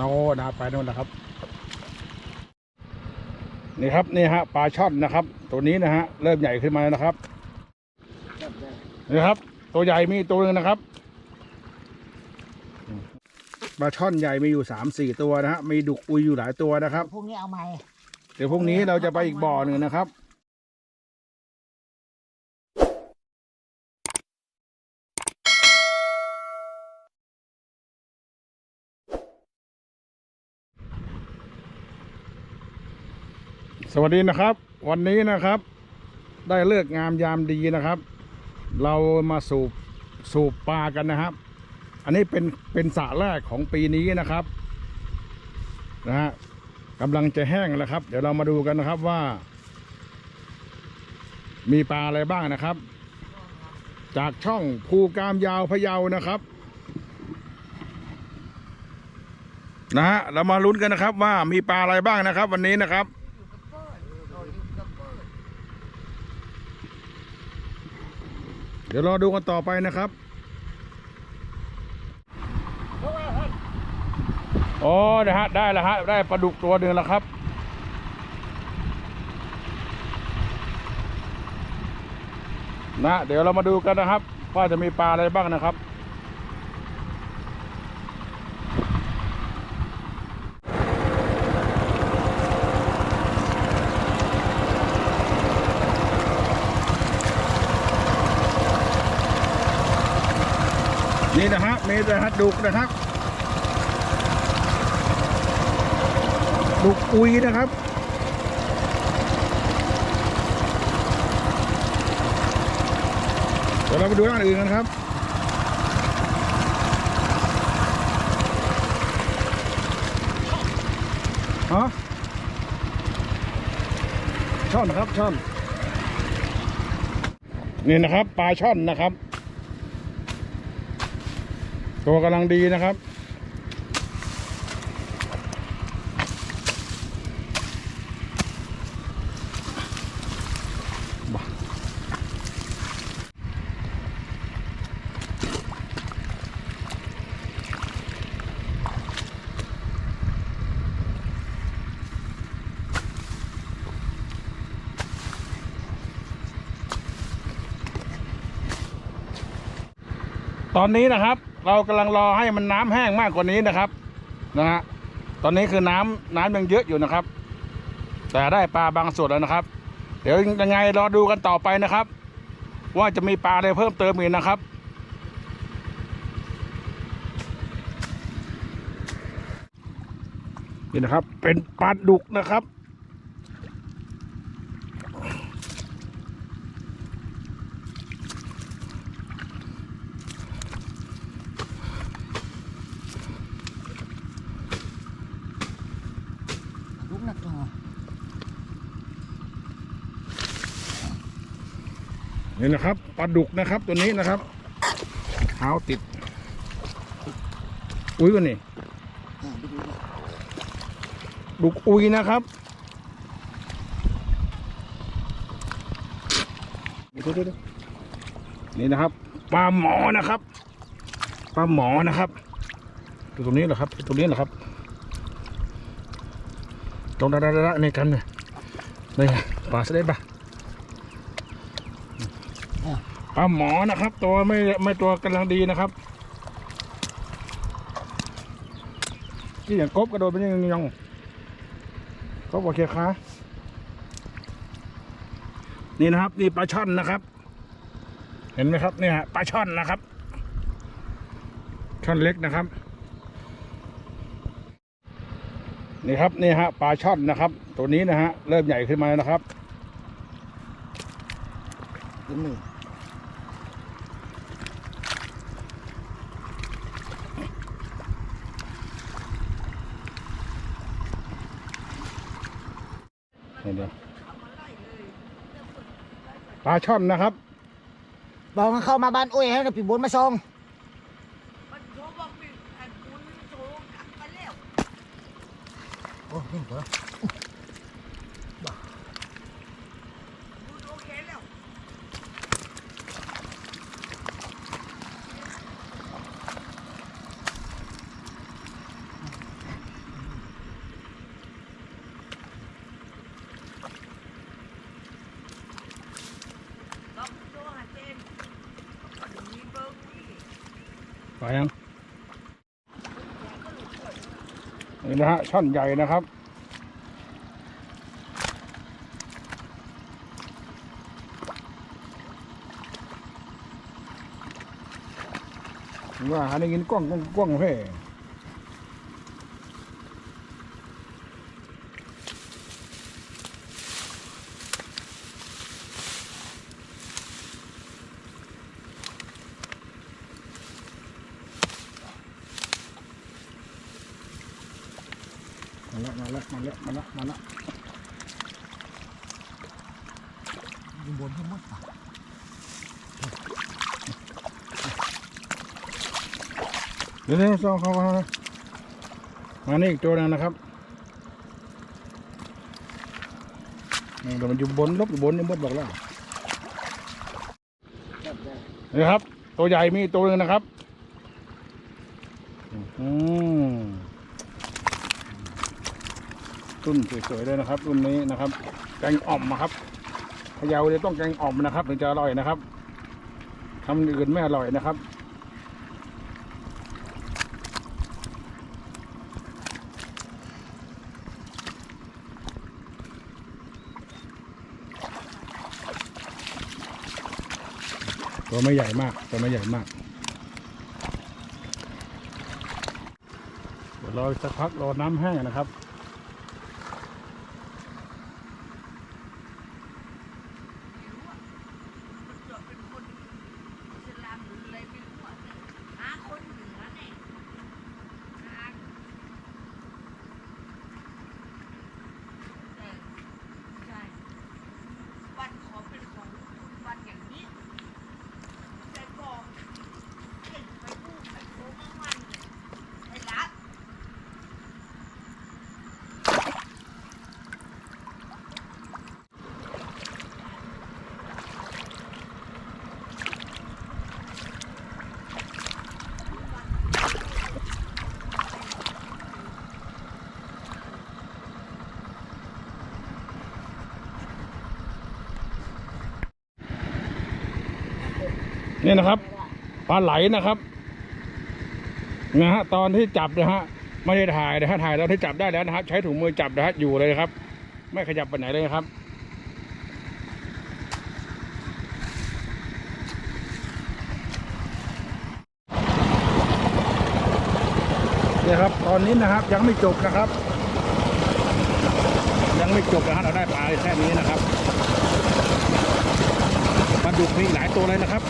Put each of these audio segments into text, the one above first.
โน่นะครับไปโน่นนะครับ นี่ครับนี่ฮะปลาช่อนนะครับ ตัวนี้นะฮะเริ่มใหญ่ขึ้นมาแล้วนะครับนี่ครับ ตัวใหญ่มีตัวหนึงนะครับปลาช่อนใหญ่มีอยู่สามสี่ตัวนะฮะมีดุกอุยอยู่หลายตัวนะครับพวกนี้เอาไหมเดี๋ยวพรุ่งนี้เราจะไปอีกบ่อหนึ่งนะครับ สวัสดีนะครับ วันนี้นะครับ ได้เลือกงามยามดีนะครับ เรามาสูบสูบปลากันนะครับ อันนี้เป็นเป็นสระแรกของปีนี้นะครับนะฮะกำลังจะแห้งแล้วครับ เดี๋ยวเรามาดูกันนะครับว่า มีปลาอะไรบ้างนะครับ จากช่องภูกามยาวพะเยานะครับนะฮะเรามาลุ้นกันนะครับว่ามีปลาอะไรบ้างนะครับ วันนี้นะครับ เดี๋ยวรอดูกันต่อไปนะครับอ๋อนะฮะได้แล้วฮะได้ปลาดุกตัวหนึ่งแล้วครับนะเดี๋ยวเรามาดูกันนะครับ ว่าจะมีปลาอะไรบ้างนะครับ นี่นะฮะ มีนะฮะดุกนะครับ ดุกอุยนะครับเดี๋ยวเราไปดูด้านอื่นกันครับฮะช่อนครับช่อนนี่นะครับปลาช่อนนะครับ ตัวกำลังดีนะครับ ตอนนี้นะครับ เรากำลังรอให้มันน้ำแห้งมากกว่านี้นะครับนะฮะตอนนี้คือน้ำน้ำยังเยอะอยู่นะครับ แต่ได้ปลาบางส่วนแล้วนะครับ เดี๋ยวยังไงรอดูกันต่อไปนะครับ ว่าจะมีปลาอะไรเพิ่มเติมอีกนะครับนี่นะครับเป็นปลาดุกนะครับ ลูกนักต่อ นี่นะครับปลาดุกนะครับตัวนี้นะครับเท้าติด อุ้ยกันนี่ดุกอุ้ยนะครับนี่นะครับปลาหมอนะครับปลาหมอนะครับดูตรงนี้เหรอครับตรงนี้เหรอครับตรงดาดาดาในกันเนี่ยนี่ไปลาสลิดปะป ลาหมอนะครับ ตัวไม่ไม่ตัวกำลังดีนะครับที่อย่างกบกระโดดเป็นยังยองกบโอเคคะนี่นะครับนี่ปลาช่อนนะครับ เห็นไหมครับเนี่ยฮะปลาช่อนนะครับ ช่อนเล็กนะครับ นี่ครับนี่ฮะปลาช่อนนะครับ ตัวนี้นะฮะเริ่มใหญ่ขึ้นมาแล้วนะครับนหนึ่ง เดี๋ยวปลาช่อนนะครับ บอกมันเข้ามาบ้านอุ้ยให้นะพี่บุญมาส่งมันโทรบอกพี่อันคุณโทรกลับไปแล้วโอ้นี่เหรอ คุณโอเคแล้ว น ไปยังนี่นะฮะช่อนใหญ่นะครับว่าหาได้ยินกล้องกล้องกล้องเพ่ แล้วมาแล้วมาแล้วมาแล้วมาแล้วอยู่บนทั้งหมดป่ะเดี๋ยวเดี๋ยวเข้าเขาเข้ามานี่อีกตัวหนึงนะครับนี่เดี๋ยวมันอยู่บนลบอยู่บนนี่มดบอกแล้วนี่ครับ ตัวใหญ่มีตัวหนึงนะครับ อืม รุ่นสวยๆเลยนะครับ รุ่นนี้นะครับ แกงอ่อมนะครับพะเยาเนี่ยต้องแกงอ่อมนะครับถึงจะอร่อยนะครับทำอย่างอื่นไม่อร่อยนะครับตัวไม่ใหญ่มากตัวไม่ใหญ่มาก เดี๋ยวรอสักพักรอน้ำแห้งนะครับ มันเกิดเป็นคนอิสลามหรืออะไรไม่รู้อะหาคนเหนือเนี่ยหาแต่ใช่วันขอเป็นของวันอย่างนี้แต่บอกเห็นไปพูดไปโค้งมันเนี่ยไอ้รัก นี่นะครับปลาไหลนะครับนะฮะตอนที่จับนะฮะไม่ได้ถ่ายนะฮะถ่ายตอนที่จับได้แล้วนะครับ ใช้ถุงมือจับนะฮะอยู่เลยครับ ไม่ขยับไปไหนเลยนะครับเนี่ยครับ ตอนนี้นะครับยังไม่จบนะครับ ยังไม่จบนะฮะเราได้ปลาแค่นี้นะครับ ดุกมีหลายตัวเลยนะครับ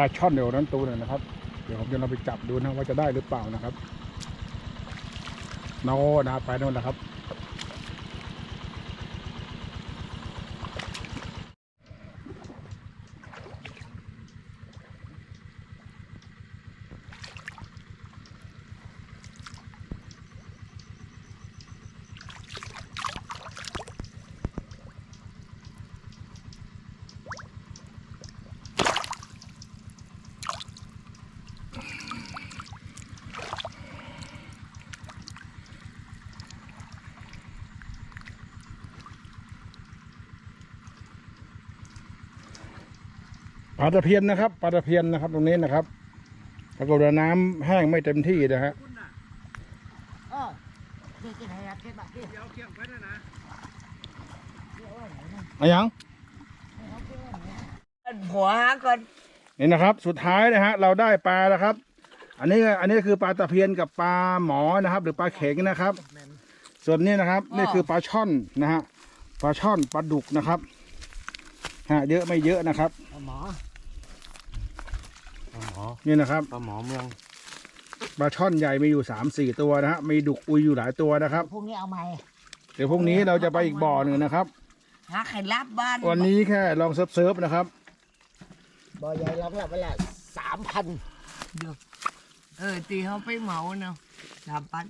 ลาช่อนเดี๋ยวนั้นตัวหนึ่งนะครับ เดี๋ยวผมจะเราไปจับดูนะว่าจะได้หรือเปล่านะครับโน่นะไปโน่นนะครับ ปลาตะเพียนนะครับปลาตะเพียนนะครับ ตรงนี้นะครับปรากฏว่าน้ำแห้งไม่เต็มที่นะฮะอะไรยังหัวก่อนนี่นะครับ สุดท้ายนะฮะ เราได้ปลาแล้วครับ อันนี้อันนี้คือปลาตะเพียนกับปลาหมอนะครับ หรือปลาเข็งนะครับ ส่วนนี้นะครับนี่คือปลาช่อนนะฮะปลาช่อนปลาดุกนะครับฮะเยอะไม่เยอะนะครับหมอาหมอนี่นะครับปลาหมอเมืองปลาช่อนใหญ่มีอยู่สามสี่ตัวนะฮะมีดุกอุยอยู่หลายตัวนะครับพวกนี้เอาไหมเดี๋ยวพรุ่งนี้เราจะไปอีกบ่อหนึ่งนะครับ หาใครรับบ้านวันนี้แค่ลองเซิร์ฟเซิร์ฟนะครับ บ่อใหญ่รับแล้วเวลาสามพันเดี๋ยวเออตีเขาไปเหมาเนาะสามปัน